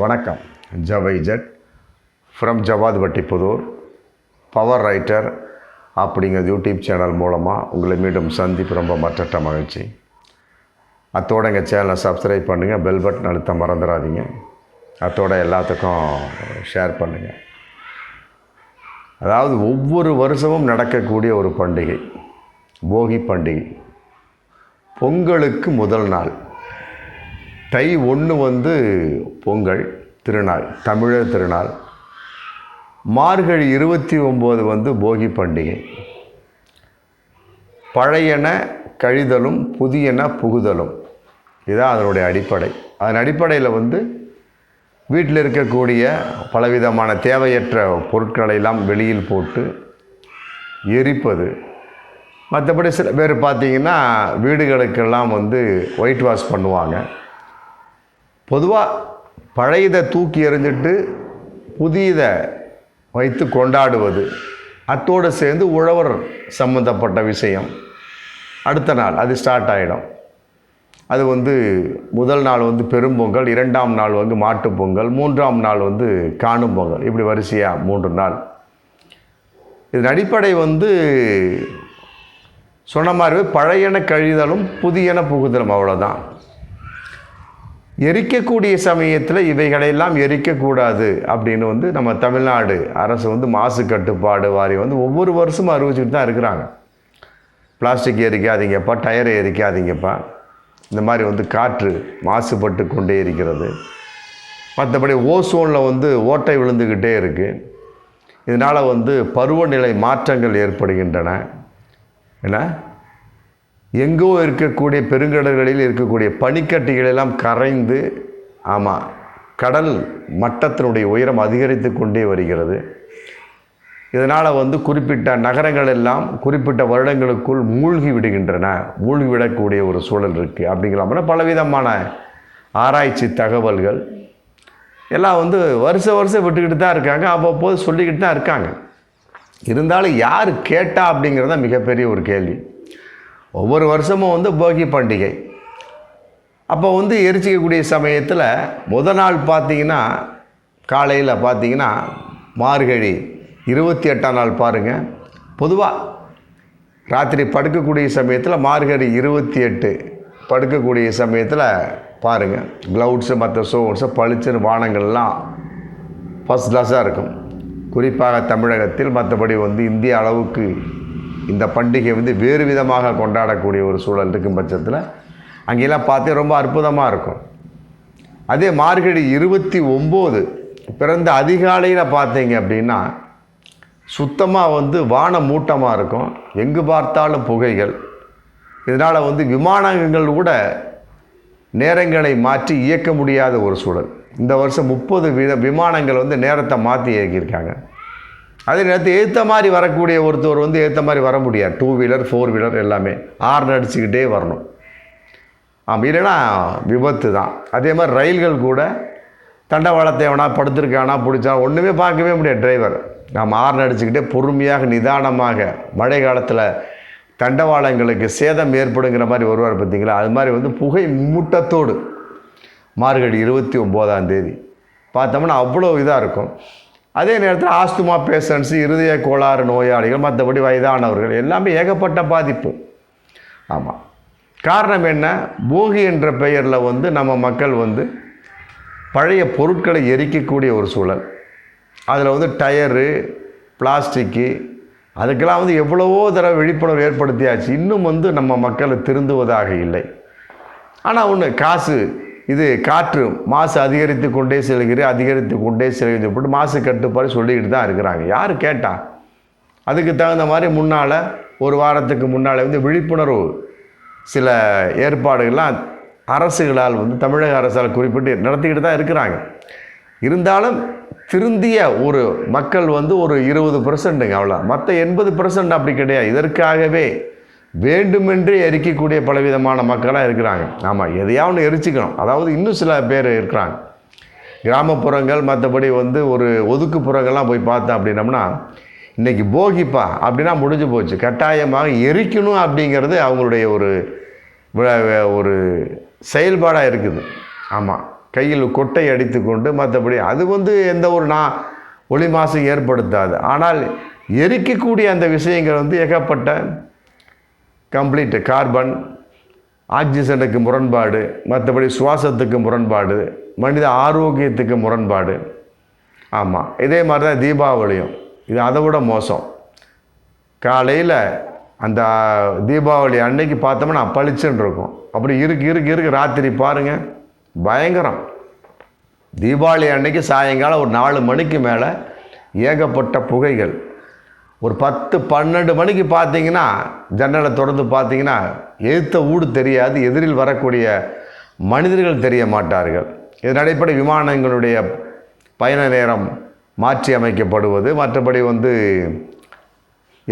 வணக்கம். ஜவை Z from Jawad Vattipudur power writer அப்படிங்கிற யூடியூப் சேனல் மூலமாக உங்களை மீண்டும் சந்திப்பு ரொம்ப மற்றட்ட மகிழ்ச்சி. அத்தோட எங்கள் சேனலை சப்ஸ்கிரைப் பண்ணுங்கள் பெல் பட்டன் அழுத்த மறந்துடாதீங்க. அத்தோட எல்லாத்துக்கும் ஷேர் பண்ணுங்கள் அதாவது ஒவ்வொரு வருஷமும் நடக்கக்கூடிய ஒரு பண்டிகை போகி பண்டிகை. பொங்கலுக்கு முதல் நாள். தை ஒன்று வந்து பொங்கல் திருநாள் தமிழர் திருநாள். மார்கழி இருபத்தி ஒம்பது வந்து போகி பண்டிகை. பழையன கழிதலும் புதியன புகுதலும். இதுதான் அதனுடைய அடிப்படை. அதன் அடிப்படையில் வந்து வீட்டில் இருக்கக்கூடிய பலவிதமான தேவையற்ற பொருட்களை எல்லாம் வெளியில் போட்டு எரிப்பது. மற்றபடி சில பேர் பார்த்திங்கன்னா வீடுகளுக்கெல்லாம் வந்து ஒயிட் வாஷ் பண்ணுவாங்க. பொதுவாக பழையதை தூக்கி எறிஞ்சிட்டு புதியதை வைத்து கொண்டாடுவது அத்தோடு சேர்ந்து உழவர் சம்மந்தப்பட்ட விஷயம். அடுத்த நாள் அது ஸ்டார்ட் ஆகிடும் அது வந்து முதல் நாள் வந்து பெரும்பொங்கல் இரண்டாம் நாள் வந்து மாட்டுப் பொங்கல் மூன்றாம் நாள் வந்து காணும் பொங்கல். இப்படி வரிசையாக மூன்று நாள். இதன் அடிப்படை வந்து சொன்ன மாதிரி பழையன கழிதலும் புதியன புகுதலும் அவ்வளோதான் எரிக்கக்கூடிய சமயத்தில் இவைகளெல்லாம் எரிக்கக்கூடாது அப்படின்னு வந்து நம்ம தமிழ்நாடு அரசு வந்து மாசு கட்டுப்பாடு வாரியம் வந்து ஒவ்வொரு வருஷமும் அறிவிச்சுட்டு தான் இருக்கிறாங்க. பிளாஸ்டிக் எரிக்காதீங்கப்பா டயரை எரிக்காதீங்கப்பா. இந்த மாதிரி வந்து காற்று மாசுபட்டு கொண்டே இருக்கிறது. மற்றபடி ஓசோனில் வந்து ஓட்டை விழுந்துக்கிட்டே இருக்குது இதனால் வந்து பருவநிலை மாற்றங்கள் ஏற்படுகின்றன. என்ன? எங்கோ இருக்கக்கூடிய பெருங்கடல்களில் இருக்கக்கூடிய பனிக்கட்டிகளெல்லாம் கரைந்து ஆமாம் கடல் மட்டத்தினுடைய உயரம் அதிகரித்து கொண்டே வருகிறது. இதனால் வந்து குறிப்பிட்ட நகரங்கள் எல்லாம் குறிப்பிட்ட வருடங்களுக்குள் மூழ்கி விடுகின்றன மூழ்கி விடக்கூடிய ஒரு சூழல் இருக்குது அப்படிங்கிற பலவிதமான ஆராய்ச்சி தகவல்கள் எல்லாம் வந்து வருஷ வருஷம் விட்டுக்கிட்டு தான் இருக்காங்க அவ்வப்போது சொல்லிக்கிட்டு தான் இருக்காங்க. இருந்தாலும் யார் கேட்டா அப்படிங்கிறது தான் மிகப்பெரிய ஒரு கேள்வி. ஒவ்வொரு வருஷமும் வந்து போகி பண்டிகை. அப்போ வந்து எரிச்சிக்கக்கூடிய சமயத்தில் முத நாள் பார்த்தீங்கன்னா காலையில் பார்த்தீங்கன்னா மார்கழி இருபத்தி எட்டாம் நாள் பாருங்கள் பொதுவாக ராத்திரி படுக்கக்கூடிய சமயத்தில் மார்கழி இருபத்தி எட்டு படுக்கக்கூடிய சமயத்தில் பாருங்கள் க்ளவுட்ஸு மற்ற சோர்ஸு பளிச்சுன்னு வானங்கள்லாம் ஃபஸ்ட் கிளாஸாக இருக்கும். குறிப்பாக தமிழகத்தில் மற்றபடி வந்து இந்திய அளவுக்கு இந்த பண்டிகை வந்து வேறு விதமாக கொண்டாடக்கூடிய ஒரு சூழல் இருக்கும் பட்சத்தில் அங்கெல்லாம் பார்த்தே ரொம்ப அற்புதமாக இருக்கும். அதே மார்கழி இருபத்தி ஒம்பது பிறந்த அதிகாலையில் பார்த்தீங்க அப்படின்னா சுத்தமாக வந்து வான மூட்டமாக இருக்கும். எங்கு பார்த்தாலும் புகைகள். இதனால் வந்து விமானங்கள் கூட நேரங்களை மாற்றி இயக்க முடியாத ஒரு சூழல். இந்த வருஷம் முப்பது வித விமானங்கள் வந்து நேரத்தை மாற்றி இயக்கியிருக்காங்க. அதே நேரத்தில் ஏற்ற மாதிரி வரக்கூடிய ஒருத்தர் வந்து ஏற்ற மாதிரி வர முடியாது. டூ வீலர் ஃபோர் வீலர் எல்லாமே. ஆர்ன் அடிச்சுக்கிட்டே வரணும். ஆமாம் இல்லைன்னா விபத்து தான். அதே மாதிரி ரயில்கள் கூட தண்டவாளத்தை எவனா படுத்திருக்கானா பிடிச்சா ஒன்றுமே பார்க்கவே முடியாது டிரைவர் நாம் ஆர்ன் அடிச்சுக்கிட்டே பொறுமையாக நிதானமாக மழை காலத்தில் தண்டவாளங்களுக்கு சேதம் ஏற்படுங்கிற மாதிரி வருவார் பார்த்தீங்களா? அது மாதிரி வந்து புகை மூட்டத்தோடு மார்கழி இருபத்தி ஒம்போதாம் தேதி. பார்த்தோம்னா அவ்வளோ இதாக இருக்கும். அதே நேரத்தில் ஆஸ்துமா பேஷண்ட்ஸு இருதய கோளாறு நோயாளிகள் மற்றபடி வயதானவர்கள் எல்லாமே ஏகப்பட்ட பாதிப்பு. ஆமாம் காரணம் என்ன? போகி என்ற பெயரில் வந்து நம்ம மக்கள் வந்து பழைய பொருட்களை எரிக்கக்கூடிய ஒரு சூழல். அதில் வந்து டயரு பிளாஸ்டிக்கு அதுக்கெல்லாம் வந்து எவ்வளவோ தடவை விழிப்புணர்வு ஏற்படுத்தியாச்சு. இன்னும் வந்து நம்ம மக்களை திருந்துவதாக இல்லை. ஆனால் ஒன்று காசு. இது காற்று மாசு அதிகரித்து கொண்டே செல்கிறது அதிகரித்து கொண்டே செல்கிறது போட்டு மாசு கட்டுப்பாடு சொல்லிக்கிட்டு தான் இருக்கிறாங்க. யார் கேட்டா? அதுக்கு தகுந்த மாதிரி முன்னால் ஒரு வாரத்துக்கு முன்னால் வந்து விழிப்புணர்வு சில ஏற்பாடுகள்லாம் அரசுகளால் வந்து தமிழக அரசால் குறிப்பிட்டு நடத்திக்கிட்டு தான் இருக்கிறாங்க. இருந்தாலும் திருந்திய ஒரு மக்கள் வந்து ஒரு இருபது பர்சன்ட்டுங்க அவ்வளோ மற்ற எண்பது பர்சன்ட் அப்படி கிடையாது. இதற்காகவே வேண்டுமென்றே எரிக்கக்கூடிய பலவிதமான மக்களாக இருக்கிறாங்க. ஆமாம் எதையாவது எரிச்சிக்கணும். அதாவது இன்னும் சில பேர் இருக்கிறாங்க. கிராமப்புறங்கள் மற்றபடி வந்து ஒரு ஒதுக்குப்புறங்கள்லாம் போய் பார்த்தோம் அப்படின்னம்னா இன்றைக்கி போகிப்பா அப்படின்னா முடிஞ்சு போச்சு. கட்டாயமாக எரிக்கணும் அப்படிங்கிறது அவங்களுடைய ஒரு ஒரு செயல்பாடாக இருக்குது. ஆமாம் கையில் கொட்டை அடித்துக்கொண்டு மற்றபடி அது வந்து எந்த ஒரு நான் ஒளி மாசு ஏற்படுத்தாது. ஆனால் எரிக்கக்கூடிய அந்த விஷயங்கள் வந்து ஏகப்பட்ட கம்ப்ளீட் கார்பன் ஆக்சிஜனுக்கு முரண்பாடு மற்றபடி சுவாசத்துக்கு முரண்பாடு மனித ஆரோக்கியத்துக்கு முரண்பாடு. ஆமாம் இதே மாதிரி தான் தீபாவளியும். இது அதை விட மோசம். காலையில் அந்த தீபாவளி அன்னைக்கு பார்த்தோம்னா பளிச்சுன்னு இருக்கும். அப்படி இருக்கு இருக்கு இருக்கு. ராத்திரி பாருங்கள் பயங்கரம். தீபாவளி அன்னைக்கு சாயங்காலம் ஒரு நாலு மணிக்கு மேலே ஏகப்பட்ட புகைகள். ஒரு பத்து பன்னெண்டு மணிக்கு பார்த்தீங்கன்னா ஜன்னலை திறந்து பார்த்தீங்கன்னா எதிர்த்த ஊடு தெரியாது எதிரில் வரக்கூடிய மனிதர்கள் தெரிய மாட்டார்கள். இதன் அடிப்படை விமானங்களுடைய பயண நேரம் மாற்றி அமைக்கப்படுவது மற்றபடி வந்து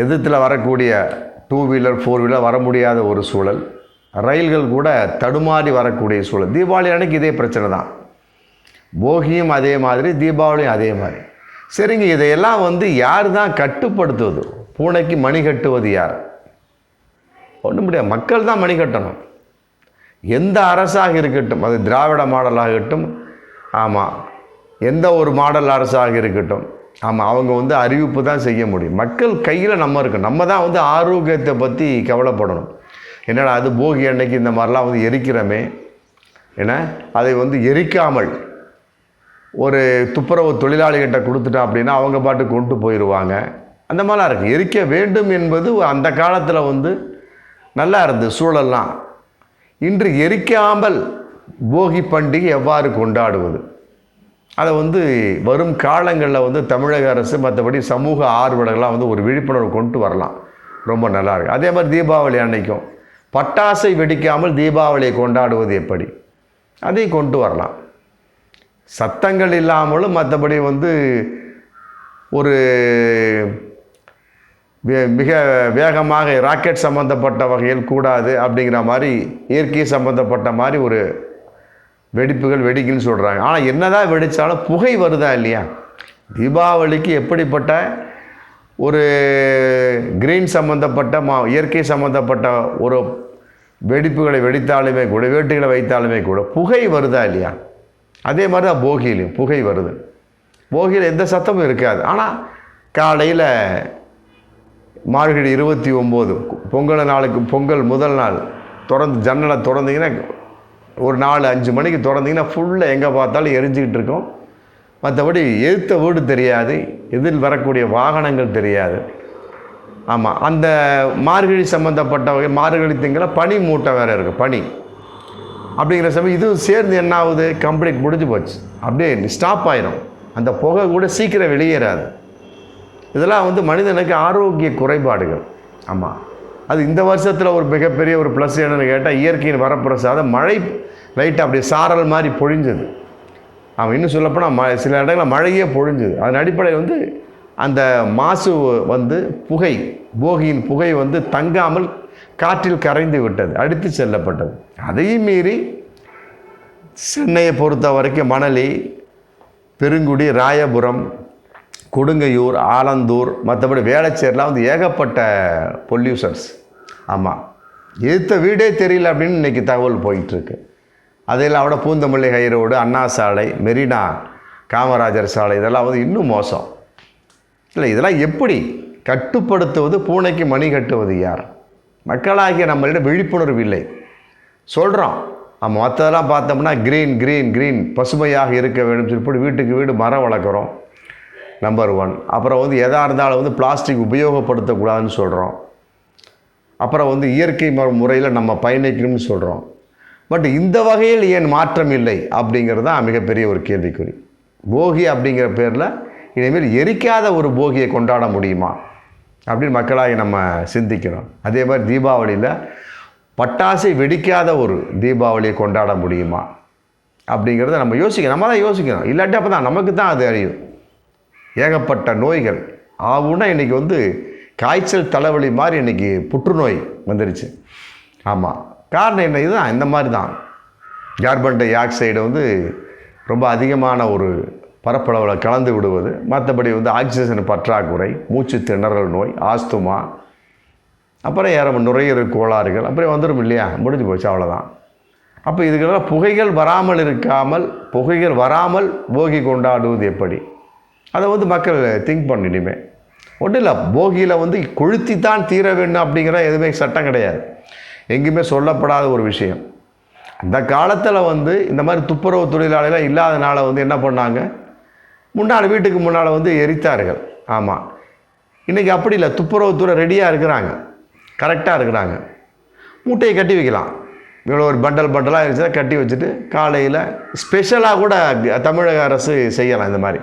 எதிர்த்தில் வரக்கூடிய டூ வீலர் ஃபோர் வீலர் வர முடியாத ஒரு சூழல். ரயில்கள் கூட தடுமாறி வரக்கூடிய சூழல். தீபாவளி அன்னைக்கு இதே பிரச்சனை தான். போகியும் அதே மாதிரி தீபாவளியும் அதே மாதிரி. சரிங்க இதையெல்லாம் வந்து யார் தான் கட்டுப்படுத்துவது? பூனைக்கு மணி கட்டுவது யார்? ஒன்றும் முடியாது. மக்கள் தான் மணி கட்டணும். எந்த அரசாக இருக்கட்டும் அது திராவிட மாடலாகட்டும் ஆமாம் எந்த ஒரு மாடல் அரசாக இருக்கட்டும் ஆமாம் அவங்க வந்து அறிவிப்பு தான் செய்ய முடியும். மக்கள் கையில் நம்ம இருக்கணும். நம்ம தான் வந்து ஆரோக்கியத்தை பற்றி கவலைப்படணும். என்னடா அது போகி அன்னைக்கு இந்த மாதிரிலாம் வந்து எரிக்கிறோமே? ஏன்னா அதை வந்து எரிக்காமல் ஒரு துப்புரவு தொழிலாளிகிட்ட கொடுத்துட்டோம் அப்படின்னா அவங்க பாட்டு கொண்டு போயிடுவாங்க அந்த மாதிரிலாம் இருக்குது எரிக்க வேண்டும் என்பது அந்த காலத்தில் வந்து நல்லா இருந்தது சூழல்லாம். இன்று எரிக்காமல் போகி பண்டிகை எவ்வாறு கொண்டாடுவது? அதை வந்து வரும் காலங்களில் வந்து தமிழக அரசு மற்றபடி சமூக ஆர்வலர்கள்லாம் வந்து ஒரு விழிப்புணர்வு கொண்டு வரலாம். ரொம்ப நல்லா இருக்கு. அதே மாதிரி தீபாவளி அன்னைக்கும் பட்டாசை வெடிக்காமல் தீபாவளியை கொண்டாடுவது எப்படி? அதையும் கொண்டு வரலாம். சத்தங்கள் இல்லாமலும் மற்றபடி வந்து ஒரு மிக வேகமாக ராக்கெட் சம்மந்தப்பட்ட வகையில் கூடாது அப்படிங்கிற மாதிரி இயற்கை சம்மந்தப்பட்ட மாதிரி ஒரு வெடிப்புகள் வெடிக்குன்னு சொல்கிறாங்க ஆனால் என்னதான் வெடித்தாலும் புகை வருதா இல்லையா? தீபாவளிக்கு எப்படிப்பட்ட ஒரு கிரீன் சம்மந்தப்பட்ட மா இயற்கை சம்மந்தப்பட்ட ஒரு வெடிப்புகளை வெடித்தாலுமே கூட வேட்டுகளை வைத்தாலுமே கூட புகை வருதா இல்லையா? அதே மாதிரி தான் போகியிலையும் புகை வருது. போகியில் எந்த சத்தமும் இருக்காது. ஆனால் காலையில் மார்கழி இருபத்தி ஒம்பது பொங்கல் நாளுக்கு பொங்கல் முதல் நாள் திறந்து ஜன்னலை திறந்தீங்கன்னா ஒரு நாலு அஞ்சு மணிக்கு திறந்தீங்கன்னா ஃபுல்லாக எங்கே பார்த்தாலும் எரிஞ்சிக்கிட்டு இருக்கும். மற்றபடி எதிர்த்த வீடு தெரியாது எதில் வரக்கூடிய வாகனங்கள் தெரியாது. ஆமாம் அந்த மார்கழி சம்மந்தப்பட்ட வகை மார்கழி திங்களை பனி மூட்டை வேறு இருக்குது பனி. அப்படிங்கிற சமயம் இதுவும் சேர்ந்து என்ன ஆகுது கம்ப்ளீட் முடிஞ்சு போச்சு. அப்படியே ஸ்டாப் ஆயிரும். அந்த புகை கூட சீக்கிரம் வெளியேறாது. இதெல்லாம் வந்து மனிதனுக்கு ஆரோக்கிய குறைபாடுகள். ஆமாம் அது இந்த வருஷத்தில் ஒரு மிகப்பெரிய ஒரு ப்ளஸ் என்னன்னு கேட்டால் இயற்கையின் வரப்பிரசாதம் மழை லைட்டாக அப்படியே சாரல் மாதிரி பொழிஞ்சது. அவன் இன்னும் சொல்லப்போனால் ம சில இடங்களில் மழையே பொழிஞ்சுது. அதன் அடிப்படையில் வந்து அந்த மாசு வந்து புகை போகியின் புகை வந்து தங்காமல் காற்றில் கரைந்து விட்டது அடித்து செல்லப்பட்டது. அதையும் மீறி சென்னையை பொறுத்த வரைக்கும் மணலி பெருங்குடி ராயபுரம் கொடுங்கையூர் ஆலந்தூர் மற்றபடி வேளச்சேரிலாம் வந்து ஏகப்பட்ட பொல்யூஷன்ஸ் ஆமாம் எதிர்த்த வீடே தெரியல அப்படின்னு இன்றைக்கி தகவல் போயிட்டுருக்கு. அதில் விட பூந்தமல்லி ஹை ரோடு அண்ணா சாலை மெரினா காமராஜர் சாலை இதெல்லாம் வந்து இன்னும் மோசம். இல்லை இதெல்லாம் எப்படி கட்டுப்படுத்துவது பூனைக்கு மணி கட்டுவது யார்? மக்களாகிய நம்மளிடம் விழிப்புணர்வு இல்லை. சொல்கிறோம் நம்ம மற்றதெல்லாம் பார்த்தோம்னா க்ரீன் க்ரீன் க்ரீன் பசுமையாக இருக்க வேண்டும் சொல்லி வீட்டுக்கு வீடு மரம் வளர்க்குறோம் நம்பர் ஒன் அப்புறம் வந்து எதாக இருந்தாலும் வந்து பிளாஸ்டிக் உபயோகப்படுத்தக்கூடாதுன்னு சொல்கிறோம் அப்புறம் வந்து இயற்கை முறையில் நம்ம பயணிக்கணும்னு சொல்கிறோம் பட் இந்த வகையில் ஏன் மாற்றம் இல்லை? அப்படிங்கிறது தான் மிகப்பெரிய ஒரு கேள்விக்குறி. போகி அப்படிங்கிற பேரில் இனிமேல் எரிக்காத ஒரு போகியை கொண்டாட முடியுமா? அப்படின்னு மக்களாகி நம்ம சிந்திக்கிறோம். அதே மாதிரி தீபாவளியில் பட்டாசை வெடிக்காத ஒரு தீபாவளியை கொண்டாட முடியுமா? அப்படிங்கிறத நம்ம யோசிக்கணும் நம்ம தான் யோசிக்கணும் இல்லாட்டி அப்போ தான் நமக்கு தான் அது அறியும். ஏகப்பட்ட நோய்கள். ஆகுன்னா இன்றைக்கி வந்து காய்ச்சல் தலைவலி மாதிரி இன்றைக்கி புற்றுநோய் வந்துருச்சு. ஆமாம் காரணம் என்ன? இதுதான். இந்த மாதிரி தான். கார்பன் டை ஆக்சைடு வந்து ரொம்ப அதிகமான ஒரு பரப்பளவில் கலந்து விடுவது. மற்றபடி வந்து ஆக்சிஜன் பற்றாக்குறை மூச்சு திணறல் நோய் ஆஸ்துமா அப்புறம் ஏற நுரையீரல் கோளாறுகள் அப்புறம் வந்துடும் இல்லையா? முடிஞ்சு போச்சு அவ்வளோதான் அப்போ இதுக்கெல்லாம் புகைகள் வராமல் இருக்காமல் புகைகள் வராமல் போகி கொண்டாடுவது எப்படி? அதை வந்து மக்கள் திங்க் பண்ணிடுமே. ஒன்றும் இல்லை போகியில் வந்து கொளுத்தி தான் தீர வேண்டும் அப்படிங்கிற எதுவுமே சட்டம் கிடையாது. எங்கேயுமே சொல்லப்படாத ஒரு விஷயம். அந்த காலத்தில் வந்து இந்த மாதிரி துப்புரவு தொழிலாளிகள் இல்லாதனால வந்து என்ன பண்ணாங்க? முன்னால் வீட்டுக்கு முன்னால் வந்து எரித்தார்கள். ஆமாம் இன்றைக்கி அப்படி இல்லை. துப்புரவுத்துறை ரெடியாக இருக்கிறாங்க. கரெக்டாக இருக்கிறாங்க. மூட்டையை கட்டி வைக்கலாம். இவ்வளோ ஒரு பண்டல் பண்டலாக இருந்துச்சுன்னா கட்டி வச்சுட்டு காலையில் ஸ்பெஷலாக கூட தமிழக அரசு செய்யலாம் இந்த மாதிரி.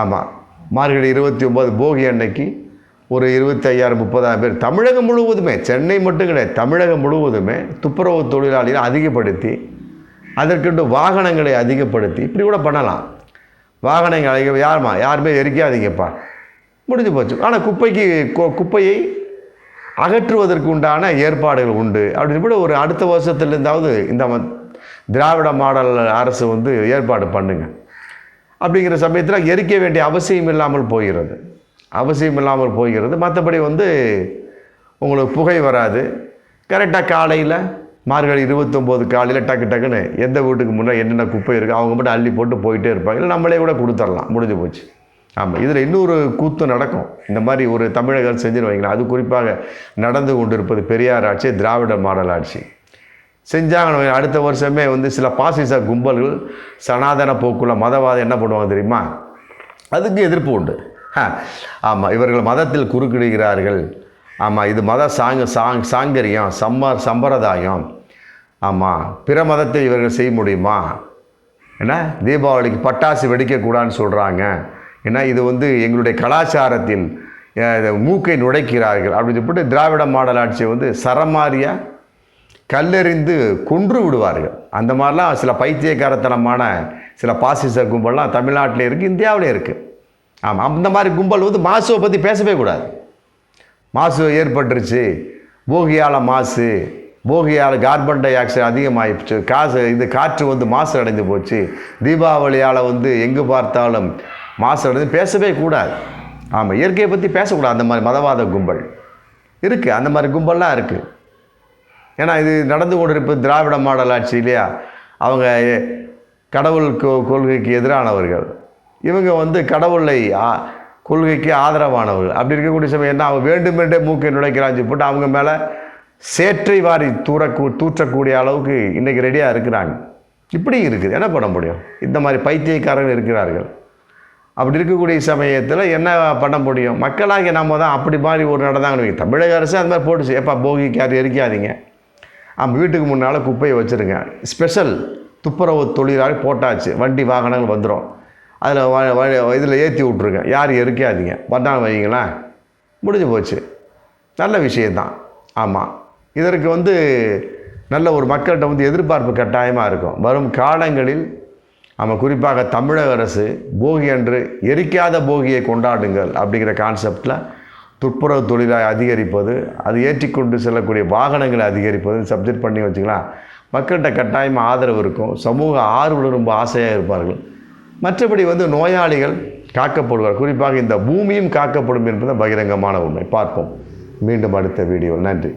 ஆமாம் மார்கழி இருபத்தி ஒம்பது போகி அன்னைக்கு ஒரு இருபத்தையாயிரம் முப்பதாயிரம் பேர் தமிழகம் முழுவதுமே சென்னை மட்டும் கிடையாது தமிழகம் முழுவதுமே துப்புரவு தொழிலாளிகளை அதிகப்படுத்தி அதற்கென்று வாகனங்களை அதிகப்படுத்தி இப்படி கூட பண்ணலாம். வாகனங்கள் அழைக்க யாருமா யாருமே எரிக்காதீங்கப்பா முடிஞ்சு போச்சு. ஆனால் குப்பைக்கு கு- குப்பையை அகற்றுவதற்கு உண்டான ஏற்பாடுகள் உண்டு. அப்படின்னு கூட ஒரு அடுத்த வருஷத்துலேருந்தாவது இந்த ம- திராவிட மாடல் அரசு வந்து ஏற்பாடு பண்ணுங்க. அப்படிங்கிற சமயத்தில் எரிக்க வேண்டிய அவசியம் இல்லாமல் போகிறது. அவசியம் இல்லாமல் போகிறது. மற்றபடி வந்து உங்களுக்கு புகை வராது. கரெக்டாக காலையில் மார்கழி இருபத்தொம்போது காலையில் டக்கு டக்குன்னு எந்த வீட்டுக்கு முன்னே என்னென்ன குப்பை இருக்குது அவங்க மட்டும் அள்ளி போட்டு போயிட்டே இருப்பாங்க. இல்லை நம்மளே கூட கொடுத்துடலாம். முடிஞ்சு போச்சு. ஆமாம் இதில் இன்னொரு கூத்து நடக்கும். இந்த மாதிரி ஒரு தமிழகம் செஞ்சுன்னு வைங்களேன். அது குறிப்பாக நடந்து கொண்டிருப்பது பெரியார் ஆட்சி திராவிட மாடல் ஆட்சி. செஞ்சாங்கன்னு அடுத்த வருஷமே வந்து சில பாசிச கும்பல்கள் சனாதன போக்குள்ள மதவாதம் என்ன பண்ணுவாங்க தெரியுமா? அதுக்கு எதிர்ப்பு உண்டு. ஆமாம் இவர்கள் மதத்தில் குறுக்கிடுகிறார்கள். ஆமாம் இது மத சாங்க சாங் சாங்கரியம் சம்ம சம்பிரதாயம். ஆமாம் பிற மதத்தை இவர்கள் செய்ய முடியுமா? என்ன? தீபாவளிக்கு பட்டாசு வெடிக்கக்கூடாதுன்னு சொல்கிறாங்க ஏன்னா இது வந்து எங்களுடைய கலாச்சாரத்தில் மூக்கை நுழைக்கிறார்கள் அப்படின்னு சொல்லிட்டு திராவிட மாடல் ஆட்சியை வந்து சரமாரியாக கல்லெறிந்து கொன்று விடுவார்கள். அந்த மாதிரிலாம் சில பைத்தியக்காரத்தனமான சில பாசிச கும்பல்லாம் தமிழ்நாட்டில் இருக்குது இந்தியாவிலே இருக்குது ஆமாம் அந்த மாதிரி கும்பல் வந்து மாசுவை பற்றி பேசவே கூடாது. மாசு ஏற்பட்டுருச்சு. போகியால் மாசு போகியால் கார்பன் டை ஆக்சைடு அதிகமாகிடுச்சு காசு இது காற்று வந்து மாசு அடைந்து போச்சு. தீபாவளியால் வந்து எங்கே பார்த்தாலும் மாசு அடைந்து பேசவே கூடாது. ஆமாம் இயற்கையை பற்றி பேசக்கூடாது. அந்த மாதிரி மதவாத கும்பல். இருக்குது அந்த மாதிரி கும்பல்லாம் இருக்குது ஏன்னா இது நடந்து கொண்டிருப்பது திராவிட மாடல் ஆட்சி இல்லையா? அவங்க கடவுள் கொ- கொள்கைக்கு எதிரானவர்கள். இவங்க வந்து கடவுளை ஆ- கொள்கைக்கு ஆதரவானவர்கள். அப்படி இருக்கக்கூடிய சமயம் என்ன? அவங்க வேண்டுமென்றே மூக்கை நுழைக்கிறான்னு போட்டு அவங்க மேலே சேற்றை வாரி தூரக்கூ தூற்றக்கூடிய அளவுக்கு இன்றைக்கி ரெடியாக இருக்கிறாங்க. இப்படி இருக்குது. என்ன பண்ண முடியும்? இந்த மாதிரி பைத்தியக்காரர்கள் இருக்கிறார்கள். அப்படி இருக்கக்கூடிய சமயத்தில் என்ன பண்ண முடியும்? மக்களாகிய நம்ம தான் அப்படி மாதிரி ஒரு நடந்தாங்கன்னு தமிழக அரசு அந்த மாதிரி போட்டுச்சு. எப்பா போகிக்கு யாரும் எரிக்காதீங்க. நம்ம வீட்டுக்கு முன்னால் குப்பையை வச்சுருங்க. ஸ்பெஷல் துப்புரவு தொழிலாளி போட்டாச்சு. வண்டி வாகனங்கள் வந்துடும் அதில் இதில் ஏற்றி விட்ருங்க யாரும் எரிக்காதீங்க. பண்ணாங்க வைங்களேன் முடிஞ்சு போச்சு. நல்ல விஷயந்தான் ஆமாம் இதற்கு வந்து நல்ல ஒரு மக்கள்கிட்ட வந்து எதிர்பார்ப்பு கட்டாயமாக இருக்கும். வரும் காலங்களில் நம்ம குறிப்பாக தமிழக அரசு போகி அன்று எரிக்காத போகியை கொண்டாடுங்கள் அப்படிங்கிற கான்செப்டில் துப்புரவு தொழிலை அதிகரிப்பது அது ஏற்றிக்கொண்டு செல்லக்கூடிய வாகனங்களை அதிகரிப்பது சப்ஜெக்ட் பண்ணி வச்சுக்கலாம் மக்கள்கிட்ட கட்டாயமாக ஆதரவு இருக்கும். சமூக ஆர்வலர் ரொம்ப ஆசையாக இருப்பார்கள். மற்றபடி வந்து நோயாளிகள் காக்கப்படுவார். குறிப்பாக இந்த பூமியும் காக்கப்படும் என்பது பகிரங்கமான உண்மை. பார்ப்போம். மீண்டும் அடுத்த வீடியோ நன்றி.